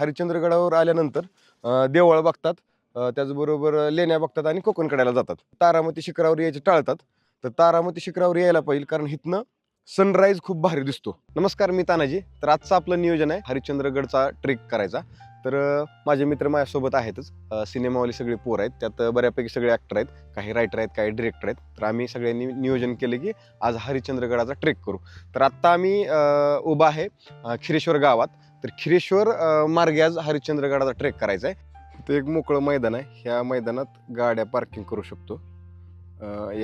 हरिश्चंद्रगडावर आल्यानंतर अ, बघतात अ, त्याचबरोबर लेण्या बघतात आणि कोकणकड्याला जातात. तारामती शिखरावर यायचे टाळतात. तर तारामती शिखरावर यायला पाहिजे कारण इथनं सनराईज खूप भारी दिसतो. नमस्कार मी तानाजी. तर आजचं आपलं नियोजन आहे हरिश्चंद्रगडचा ट्रेक करायचा. तर अ, माझे मित्र माझ्यासोबत आहेतच. अ, सिनेमावाली सगळे पोर आहेत. त्यात बऱ्यापैकी सगळे ॲक्टर आहेत. काही रायटर आहेत काही डिरेक्टर आहेत. तर आम्ही सगळ्यांनी नियोजन केलं की आज हरिश्चंद्रगडाचा ट्रेक करू. तर आत्ता आम्ही अ, उभा आहे अ, खिरेश्वर गावात. तर खिरेश्वर मार्गे आज हरिश्चंद्रगडाचा ट्रेक करायचा आहे. ते एक मोकळं मैदान आहे. ह्या मैदानात गाड्या पार्किंग करू शकतो.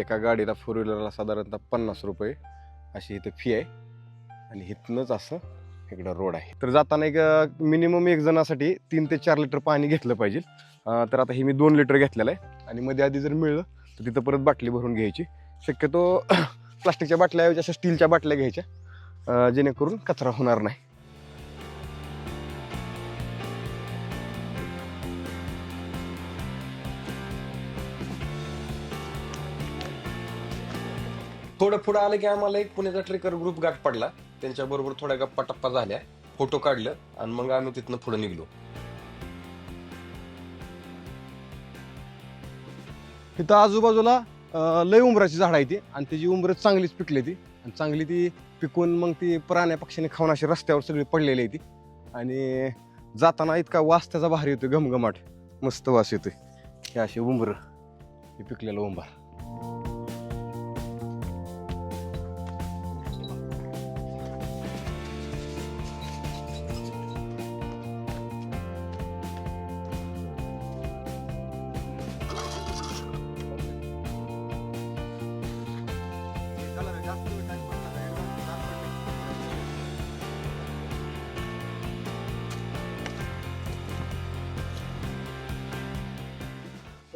एका गाडीला फोर व्हीलरला साधारणतः पन्नास रुपये अशी इथे फी आहे. आणि इथनंच असं इकडं रोड आहे. तर जाताना एक मिनिमम एक जणासाठी तीन ते चार लिटर पाणी घेतलं पाहिजे. तर आता हे मी दोन लिटर घेतलेलं आहे. आणि मध्ये आधी जर मिळलं तर तिथं परत बाटली भरून घ्यायची. शक्यतो प्लास्टिकच्या बाटल्याऐवजी अशा स्टीलच्या बाटल्या घ्यायच्या. जेणेकरून कचरा होणार नाही. थोडं पुढं आलं की आम्हाला एक पुण्याचा ट्रेकर ग्रुप गाठ पडला. त्यांच्याबरोबर थोड्या गप्पा टप्पा झाल्या. फोटो काढलं आणि मग आम्ही तिथनं पुढे निघलो. तिथं आजूबाजूला अं, लय उंबराची झाडं आहे ती. आणि त्याची उंबर चांगलीच पिकली ती. आणि चांगली ती पिकून मग ती प्राण्या पक्षाने खाऊन अशी रस्त्यावर सगळी पडलेली आहे ती. आणि जाताना इतका वास त्याचा भारी येतोय घमघमाट. मस्त वास येतोय. हे असे उंबर. हे पिकलेलं उंबर.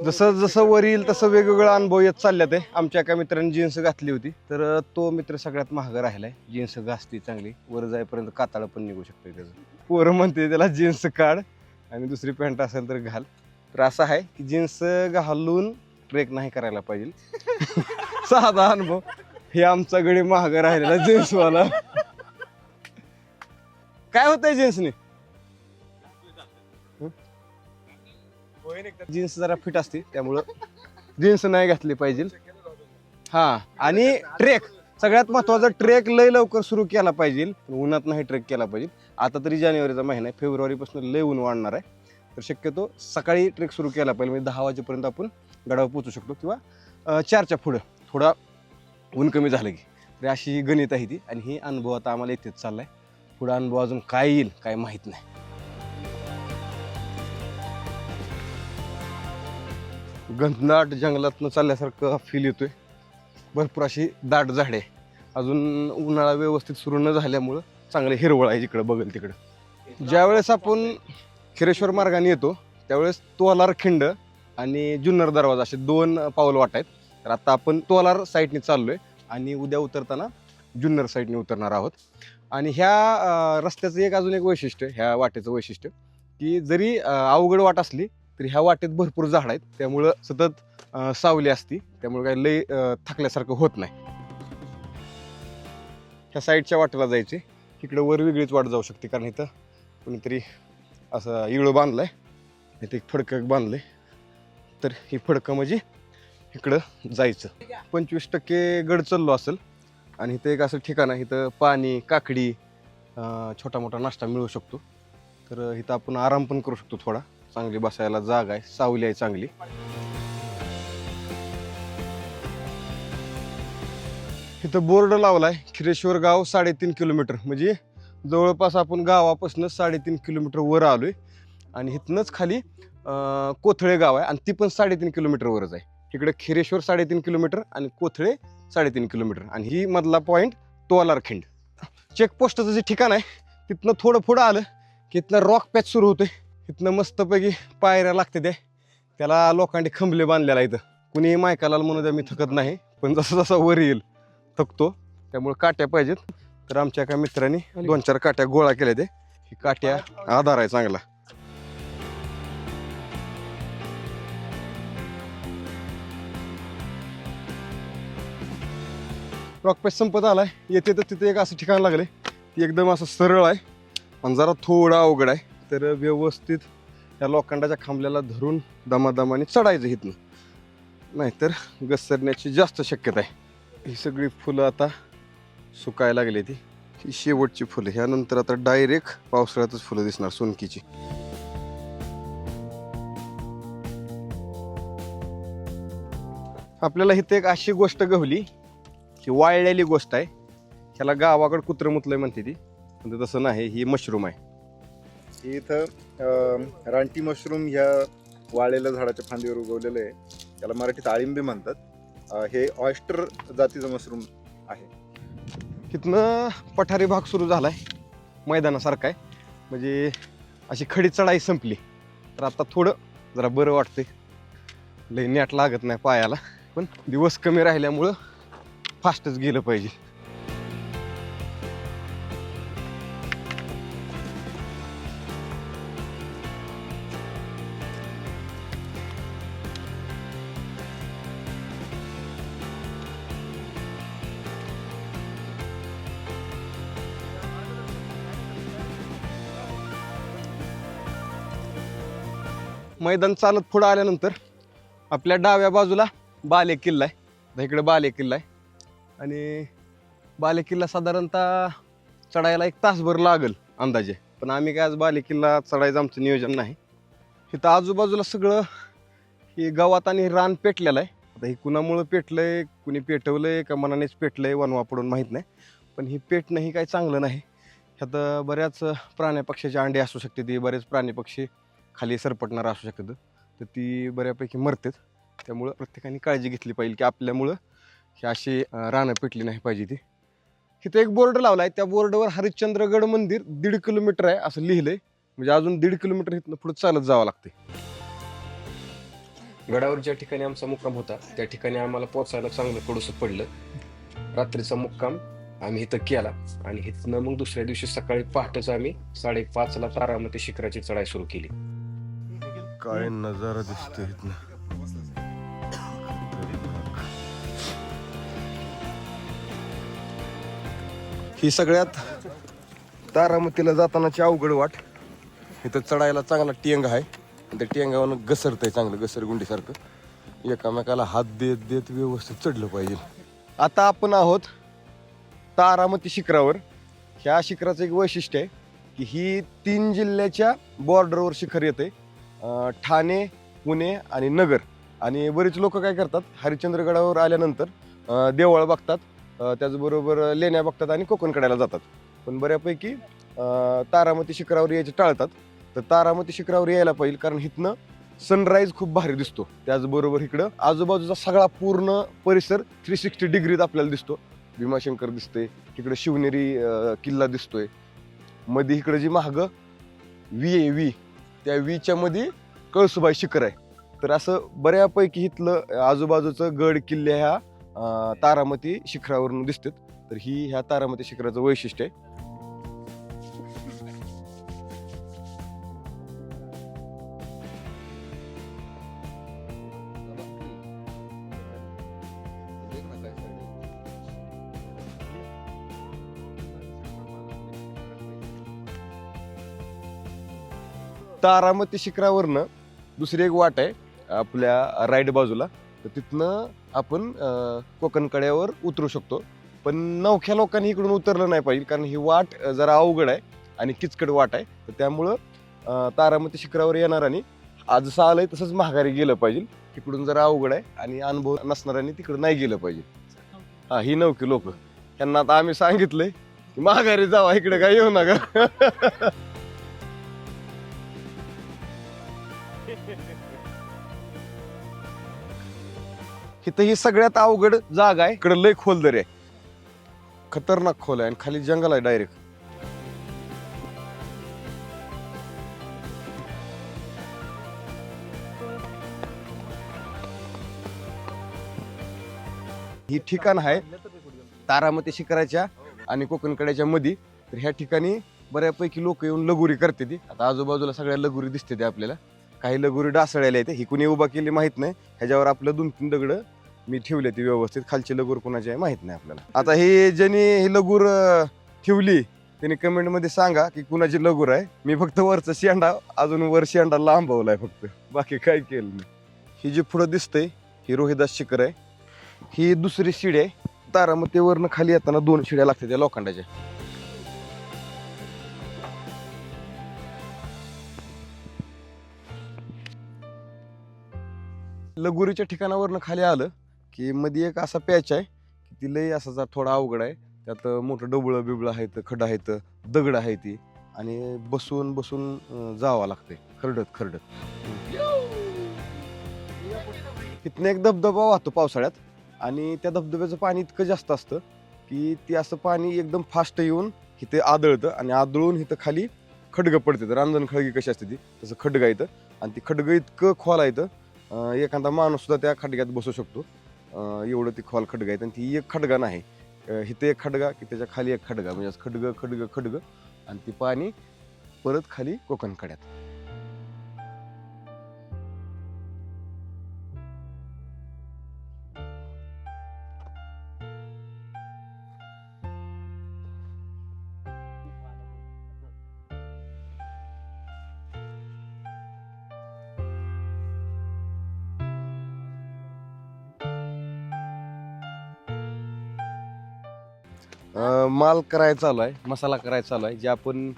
जसं जसं वर येईल तसं वेगवेगळा अनुभव येत चालल्या आहे आमच्या एका मित्राने जीन्स घातली होती. तर तो मित्र सगळ्यात महाग राहिलाय. जीन्स घासती चांगली. वर जाईपर्यंत काताळ पण निघू शकते त्याचं. पोरं म्हणते त्याला जीन्स काढ आणि दुसरी पॅन्ट असेल तर घाल. तर असं आहे की जीन्स घालून ट्रेक नाही करायला पाहिजे. साधा अनुभव. हे आमचा गडी महाग राहिलेला जीन्सवाला. काय होतंय जीन्सने? जीन्स जरा फिट असते त्यामुळं जीन्स नाही घातली पाहिजे. हा आणि ट्रेक सगळ्यात महत्त्वाचा ट्रेक लय लवकर सुरू केला पाहिजे उन्हात नाही ट्रेक केला पाहिजे. आता तरी जानेवारीचा महिना आहे फेब्रुवारीपासून लय ऊन वाढणार आहे. तर शक्यतो सकाळी ट्रेक सुरू केला पाहिजे म्हणजे दहा वाजेपर्यंत आपण गडावर पोचू शकतो किंवा चारच्या पुढं थोडा ऊन कमी झालं की. तर अशी ही गणित आहे ती आणि ही अनुभव आता आम्हाला येतेच चाललाय. पुढं अनुभव अजून काय येईल काय माहीत नाही. गंधनाट जंगलातनं चालल्यासारखं फील येतोय. भरपूर अशी दाट झाडे आहे. अजून उन्हाळा व्यवस्थित सुरू न झाल्यामुळं चांगलं हिरवळ आहे जिकडं बघेल तिकडं. ज्यावेळेस आपण खिरेश्वर मार्गाने येतो त्यावेळेस तोलार खिंड आणि जुन्नर दरवाजा असे दोन पाऊल वाट आहेत. तर आता आपण तोलार साईडने चाललोय आणि उद्या उतरताना जुन्नर साईडने उतरणार आहोत. आणि ह्या अं, रस्त्याचं एक अजून एक वैशिष्ट्य ह्या वाटेचं वैशिष्ट्य की जरी अं, अवघड वाट असली तरी ह्या वाटेत भरपूर झाड आहेत. त्यामुळं सतत सावली असती. त्यामुळे काही लय थकल्यासारखं होत नाही. ह्या साईडच्या वाटेला जायचे. इकडं वर वेगळीच वाट जाऊ शकते कारण इथं कोणीतरी असं इळं आहे इथे एक फडकं बांधलं आहे तर ही फडकं म्हणजे इकडं जायचं. पंचवीस टक्के गड चाललो असेल आणि इथं एक असं ठिकाण आहे. इथं पाणी काकडी छोटा मोठा नाश्ता मिळू शकतो. तर इथं आपण आराम पण करू शकतो थोडा. चांगली बसायला जागा आहे सावली आहे चांगली. इथं बोर्ड लावलाय खिरेश्वर गाव साडेतीन किलोमीटर. म्हणजे जवळपास आपण गावापासून साडेतीन किलोमीटर वर आलोय. आणि इथनंच खाली कोथळे गाव आहे. आणि ती पण साडेतीन किलोमीटर वरच आहे. इकडे खिरेश्वर साडेतीन किलोमीटर आणि कोथळे साडेतीन किलोमीटर. आणि ही मधला पॉईंट तोलारखिंड. चेकपोस्टचं जे ठिकाण आहे तिथनं थोडं पुढं आलं की इथनं रॉक पॅच सुरू होते इथनं मस्तपैकी पायऱ्या लागते ते. त्याला लोकांनी खंबले बांधलेला इथं. कुणीही मायकाला म्हणू द्या मी थकत नाही पण जसं जसं वर येईल थकतो. त्यामुळे काट्या पाहिजेत. तर आमच्या एका मित्रांनी दोन चार काट्या गोळा केल्या ते. ही काट्या आधार आहे चांगला. रॉक पॅच संपत आलाय. येते तर तिथे एक असं ठिकाण लागले ती एकदम असं सरळ आहे. पण जरा थोडं अवघड आहे. तर व्यवस्थित या लोखंडाच्या खांबल्याला धरून दमादमाने चढायचं इथनं. नाहीतर घसरण्याची जास्त शक्यता आहे. ही सगळी फुलं आता सुकायला लागली ती. ही शेवटची फुलं. ह्यानंतर आता डायरेक्ट पावसाळ्यातच फुलं दिसणार सोनकीची. आपल्याला इथे एक अशी गोष्ट गवली की वाळलेली गोष्ट आहे. ह्याला गावाकडं कुत्रं मुतलंय म्हणते ती. पण तसं नाही. ही मशरूम आहे. इथं रानटी मशरूम ह्या वाळलेल्या झाडाच्या फांदीवर उगवलेलं आहे. त्याला मराठीत आळिंबे म्हणतात. हे ऑयस्टर जातीचं मशरूम आहे. तिथनं पठारी भाग सुरू झाला आहे मैदानासारखा आहे. म्हणजे अशी खडी चढाई संपली. तर आता थोडं जरा बरं वाटतंय. लई नॅट लागत नाही पायाला. पण दिवस कमी राहिल्यामुळं फास्टच गेलं पाहिजे. मैदान चालत पुढं आल्यानंतर आपल्या डाव्या बाजूला बाले किल्ला आहे. आता इकडे बाले किल्ला आहे. आणि बाले किल्ला साधारणतः चढायला एक तासभर लागल अंदाजे. पण आम्ही काय आज बाले किल्ला चढायचं आमचं नियोजन नाही. इथं आजूबाजूला सगळं हे गावात आणि रान पेटलेलं आहे. आता हे कुणामुळं पेटलंय कुणी पेटवलंय का मनानेच पेटलंय वनवा पडून माहीत नाही. पण ही पेटणं ही काही चांगलं नाही. ह्यात बऱ्याच प्राण्या पक्ष्याचे अंडे असू शकते ती बरेच प्राणी पक्षी खाली सरपटणार असू शकतं. तर ती बऱ्यापैकी मरतेत. त्यामुळं प्रत्येकाने काळजी घेतली पाहिजे की आपल्यामुळं ही अशी रानं पेटली नाही पाहिजे ती. इथं एक बोर्ड लावला आहे त्या बोर्डवर हरिश्चंद्रगड मंदिर दीड किलोमीटर आहे असं लिहिलंय. म्हणजे अजून दीड किलोमीटर इथनं पुढे चालत जावं लागते गडावर ज्या ठिकाणी आमचा मुक्काम होता. त्या ठिकाणी आम्हाला पोचायला चांगलं कडूस पडलं. रात्रीचा मुक्काम आम्ही इथं केला. आणि इथनं मग दुसऱ्या दिवशी सकाळी पहाटेच आम्ही साडेपाचला तारामती शिखराची चढाई सुरू केली. काय नजारा दिसतोय इथनं. ही सगळ्यात तारामतीला जातानाची अवघड वाट. इथं चढायला चांगला टेंग आहे. त्या टेंगावरून घसरतंय चांगलं घसरगुंडीसारखं. एकामेकाला हात देत देत व्यवस्थित चढलं पाहिजे. आता आपण आहोत तारामती शिखरावर. ह्या शिखराचं एक वैशिष्ट्य आहे की ही तीन जिल्ह्याच्या बॉर्डरवर शिखर येते ठाणे पुणे आणि नगर. आणि बरेच लोक काय करतात हरिश्चंद्रगडावर आल्यानंतर अं, देवळ बघतात त्याचबरोबर लेण्या बघतात आणि कोकणकड्याला जातात. पण बऱ्यापैकी तारामती शिखरावर यायचे टाळतात. तर तारामती शिखरावर यायला पाहिजे कारण इथनं सनराईज खूप भारी दिसतो. त्याचबरोबर इकडं आजूबाजूचा सगळा पूर्ण परिसर थ्री सिक्स्टी डिग्रीत आपल्याला दिसतो. भीमाशंकर दिसते इकडे शिवनेरी किल्ला दिसतोय. मध्ये इकडं जी महाग वी आहे वी. त्या वीच्या मध्ये कळसुबाई शिखर आहे. तर असं बऱ्यापैकी इथलं आजूबाजूचं गड किल्ले ह्या तारामती शिखरावरून दिसतात. तर ही ह्या तारामती शिखराचं वैशिष्ट्य आहे. तारामती शिखरावरनं दुसरी एक वाट आहे आपल्या राईट बाजूला. तर तिथनं आपण कोकण कड्यावर उतरू शकतो. पण नवख्या लोकांनी इकडून उतरलं नाही पाहिजे कारण ही वाट जरा अवघड आहे आणि किचकट वाट आहे. तर त्यामुळं तारामती शिखरावर येणाऱ्यांनी आज जसं आलंय तसंच महागारी गेलं पाहिजे. तिकडून जरा अवघड आहे आणि अनुभव नसणाऱ्यांनी तिकडं नाही गेलं पाहिजे. हा ही नवकी लोक. त्यांना आता आम्ही सांगितलंय की महागारी जावा इकडे काय येऊ नका. इथं ही सगळ्यात अवघड जागा आहे. इकडे लय खोल दरी आहे. खतरनाक खोल आहे आणि खाली जंगल आहे डायरेक्ट ही ठिकाण आहे तारामती शिखराच्या आणि कोकणकड्याच्या मध्ये तर ह्या ठिकाणी बऱ्यापैकी लोक येऊन लगोरी करते ती आता आजूबाजूला सगळ्या लगोरी दिसते ते आपल्याला. काही लगोरी डासळ्याला येते ही कुणी उभा केली माहीत नाही. ह्याच्यावर आपलं दोन तीन दगडं मी ठेवले ती व्यवस्थित. खालची लगूर कुणाची आहे माहीत नाही आपल्याला. आता हे ज्यांनी ही लगूर अं, ठेवली त्यांनी कमेंटमध्ये सांगा की कुणाची लगूर आहे. मी फक्त वरचा शेंडा अजून वर शेंडा लांबवलाय फक्त. बाकी काय केलं नाही. ही जी पुढं दिसतंय ही रोहिदास शिखर आहे. ही दुसरी शिडी आहे. तारामतीवरनं खाली येताना दोन शिड्या लागतात त्या लोखंडाच्या. लगोरीच्या ठिकाणावरनं खाली आलं की मध्ये एक असा पॅच आहे की ती लई असा थोडा अवघड आहे. त्यात मोठं डबळं बिबळं आहेत खडं आहेत दगड आहे ती आणि बसून बसून अं, जावं लागतंय. खरडत खरडत. तिथनं एक धबधबा वाहतो पावसाळ्यात आणि त्या धबधब्याचं पाणी इतकं जास्त असतं की ते असं पाणी एकदम फास्ट येऊन इथे आदळतं आणि आदळून इथं खाली खडगं पडते. रांजण खडगी कशी असते ती? तसं खडगं येतं आणि ती खडगं इतकं खोल येतं एखादा माणूस सुद्धा त्या खडग्यात बसू शकतो. एवढं ती खोल खडगा आहे आणि ती एक खडगा नाही. अं, एक खडगा की त्याच्याखाली एक खडगा. म्हणजे खडगं खडगं खडगं. आणि ती पाणी परत खाली कोकण माल करायचा चालू आहे मसाला करायचा चालू आहे जे आपण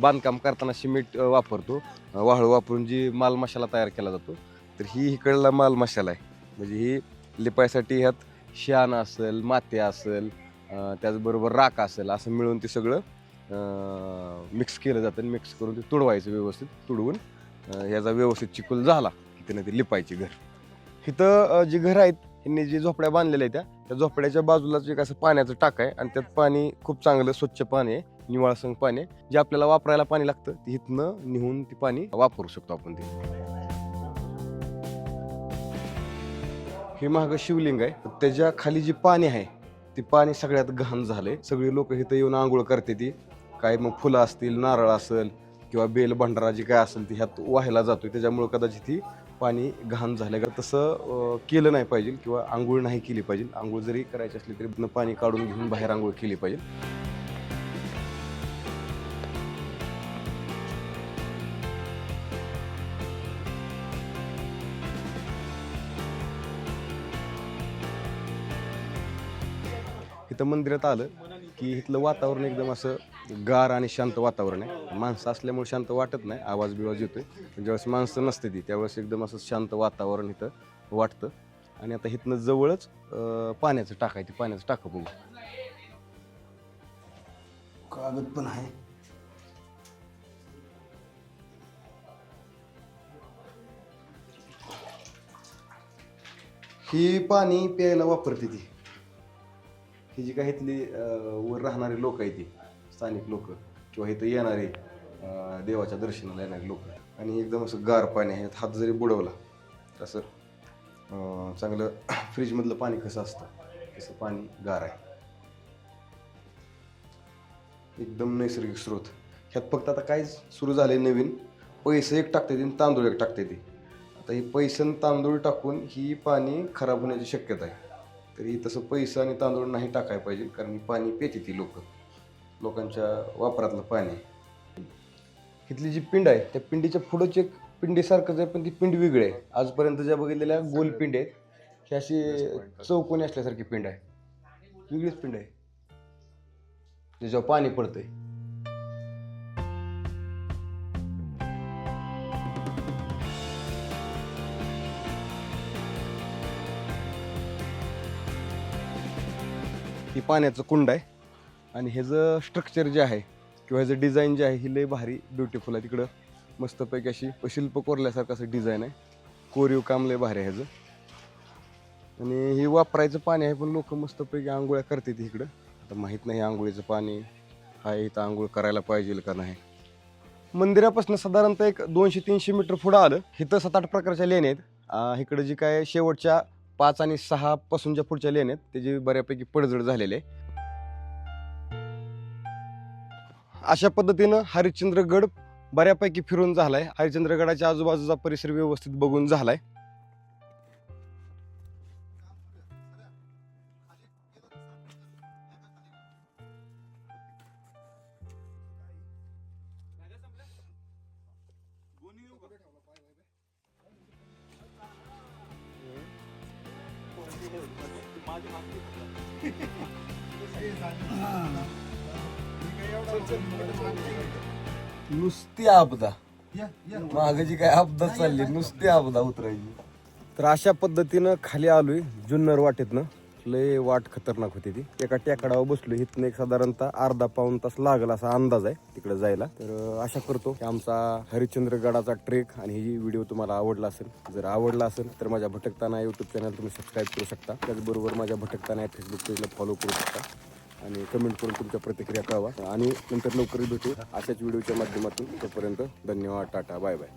बांधकाम करताना सिमेंट वापरतो वाळू वापरून जी माल मसाला तयार केला जातो तर ही इकडला माल मसाला आहे. म्हणजे ही लिपायसाठी ह्यात शान असेल माती असेल त्याचबरोबर राख असेल असं मिळून ते सगळं मिक्स केलं जातं मिक्स करून ते तुडवायचं व्यवस्थित तुडवून ह्याचा व्यवस्थित चिकूल झाला की त्याने ते लिपायची घर. इथं जी घरं आहेत ह्यांनी जी झोपड्या बांधलेल्या आहेत त्या त्या झोपड्याच्या बाजूलाच एक असं पाण्याचं टाक आहे आणि त्यात पाणी खूप चांगलं स्वच्छ पाणी आहे निवाळसंग पाणी आहे. जे आपल्याला वापरायला पाणी लागतं ते इथनं निहून ते पाणी वापरू शकतो आपण ते. हे महाग शिवलिंग आहे त्याच्याखाली जी पाणी आहे ते पाणी सगळ्यात घाण झालंय. सगळी लोक इथं येऊन आंघोळ करते ती. काय मग फुलं असतील नारळ असेल किंवा बेल भंडारा जी काय असेल ती ह्यात वाहायला जातोय. त्याच्यामुळे कदाचित ती पाणी घाण झालं का तसं केलं नाही पाहिजे किंवा आंघोळ नाही केली पाहिजे. आंघोळ जरी करायची असली तरी पाणी काढून घेऊन बाहेर आंघोळ केली पाहिजे. इथं मंदिरात आलं की इथलं वातावरण एकदम असं गार आणि शांत वातावरण आहे. माणसं असल्यामुळे शांत वाटत नाही. आवाज बिवाज येतोय. आहे ज्यावेळेस माणसं नसते ती त्यावेळेस एकदम असं शांत वातावरण इथं वाटतं. आणि आता इथनं जवळच अं, पाण्याचं टाकायचं पाण्याचं टाकं बघू. कागद पण आहे. ही पाणी प्यायला वापरते ती. ही जी काही इथली अं, वर राहणारी लोक आहे ती. स्थानिक लोक किंवा इथं येणारे देवाच्या दर्शनाला येणारे लोक. आणि एकदम असं गार पाणी आहे हात जरी बुडवला तसं असं चांगलं फ्रीजमधलं पाणी कसं असतं तसं पाणी गार आहे. एकदम नैसर्गिक स्रोत. ह्यात फक्त आता काहीच सुरू झाले नवीन. पैसे एक टाकते येते आणि तांदूळ एक टाकते ती. आता ही पैसे आणि तांदूळ टाकून ही पाणी खराब होण्याची शक्यता आहे. तरी तसं पैसा आणि तांदूळ नाही टाकायला पाहिजे कारण पाणी पेते ती लोकं. लोकांच्या वापरातलं पाणी. इथली जी पिंड आहे त्या पिंडीच्या पुढंच एक पिंडीसारखंच आहे पण ती पिंड वेगळी आहे. आजपर्यंत ज्या बघितलेल्या गोल पिंड आहेत ही अशी चौकोनी असल्यासारखी पिंड आहे. वेगळीच पिंड आहे. त्याच्यावर पाणी पडतंय. ही पाण्याचं कुंड आहे. आणि ह्याचं स्ट्रक्चर जे आहे किंवा ह्याचं डिझाईन जे आहे ही लय भारी ब्युटिफुल आहे. तिकडं मस्तपैकी अशी शिल्प कोरल्यासारखं असं डिझाईन आहे. कोरीव काम लय भारी आहे ह्याचं आणि हे वापरायचं पाणी आहे पण लोक मस्तपैकी आंघोळ्या करतात इकडं. आता माहीत नाही आंघोळीचं पाणी आहे इथं आंघोळ करायला पाहिजे का नाही. मंदिरापासून साधारणतः एक दोनशे तीनशे मीटर पुढं आलं. इथं सात आठ प्रकारच्या लेण्या आहेत. इकडं जी काय शेवटच्या पाच आणि सहा पासूनच्या पुढच्या लेण्या आहेत त्याची बऱ्यापैकी पडझड झालेली आहे. अशा पद्धतीनं हरिश्चंद्रगड बऱ्यापैकी फिरून झालाय. हरिश्चंद्रगडाच्या आजूबाजूचा परिसर व्यवस्थित बघून झालाय. नुसती आपदा. मागाची काय आपदा चालली नुसती आपदा उतरायची. तर अशा पद्धतीनं खाली आलोय जुन्नर वाटेतनं. लय वाट खतरनाक होती ती. एका टेकडावर बसलो इथनं एक साधारणतः अर्धा पाऊन तास लागल असा अंदाज आहे तिकडे जायला. तर आशा करतो की आमचा हरिश्चंद्रगडाचा ट्रेक आणि ही व्हिडिओ तुम्हाला आवडला असेल. जर आवडला असेल तर माझ्या भटकताना युट्यूब चॅनल तुम्ही सबस्क्राईब करू शकता. त्याचबरोबर माझ्या भटकताना फेसबुक पेजला फॉलो करू शकता. आणि कमेंट करून तुमच्या प्रतिक्रिया कळवा. आणि नंतर लवकर भेटू अशाच व्हिडिओच्या माध्यमातून. तोपर्यंत धन्यवाद टाटा बाय बाय